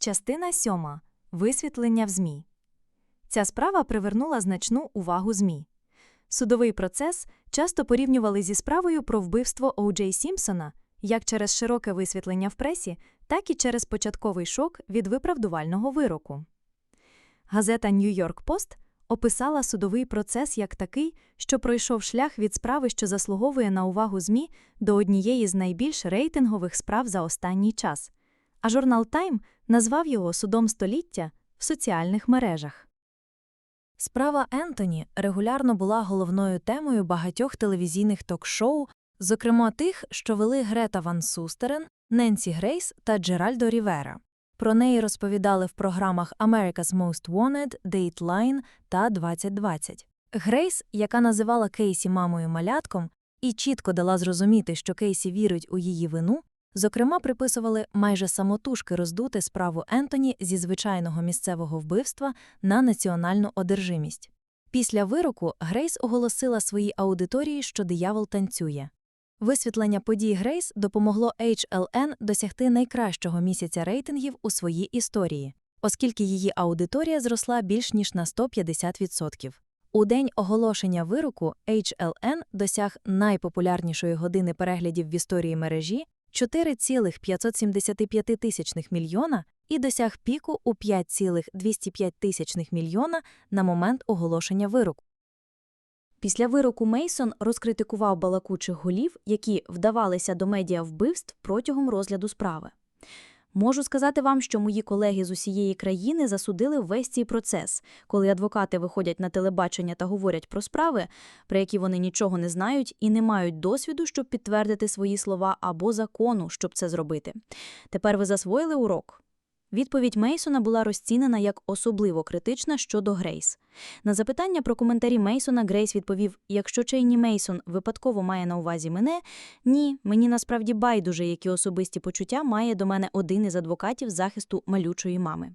Частина 7. Висвітлення в ЗМІ. Ця справа привернула значну увагу ЗМІ. Судовий процес часто порівнювали зі справою про вбивство О'Джей Сімпсона як через широке висвітлення в пресі, так і через початковий шок від виправдувального вироку. Газета Нью-Йорк Пост описала судовий процес як такий, що пройшов шлях від справи, що заслуговує на увагу ЗМІ, до однієї з найбільш рейтингових справ за останній час. А журнал Time назвав його судом століття в соціальних мережах. Справа Ентоні регулярно була головною темою багатьох телевізійних ток-шоу, зокрема тих, що вели Грета Ван Сустерен, Ненсі Грейс та Джеральдо Рівера. Про неї розповідали в програмах America's Most Wanted, Dateline та 2020. Грейс, яка називала Кейсі мамою малятком і чітко дала зрозуміти, що Кейсі вірить у її вину, зокрема приписували майже самотужки роздути справу Ентоні зі звичайного місцевого вбивства на національну одержимість. Після вироку Грейс оголосила своїй аудиторії, що диявол танцює. Висвітлення подій Грейс допомогло HLN досягти найкращого місяця рейтингів у своїй історії, оскільки її аудиторія зросла більш ніж на 150%. У день оголошення вироку HLN досяг найпопулярнішої години переглядів в історії мережі 4,575 тисячних мільйона і досяг піку у 5,205 тисячних мільйона на момент оголошення вироку. Після вироку Мейсон розкритикував балакучих голів, які вдавалися до медіа вбивств протягом розгляду справи. Можу сказати вам, що мої колеги з усієї країни засудили весь цей процес, коли адвокати виходять на телебачення та говорять про справи, про які вони нічого не знають і не мають досвіду, щоб підтвердити свої слова або закону, щоб це зробити. Тепер ви засвоїли урок. Відповідь Мейсона була розцінена як особливо критична щодо Грейс. На запитання про коментарі Мейсона Грейс відповів: якщо Чейні Мейсон випадково має на увазі мене, ні, мені насправді байдуже, які особисті почуття має до мене один із адвокатів захисту малючої мами.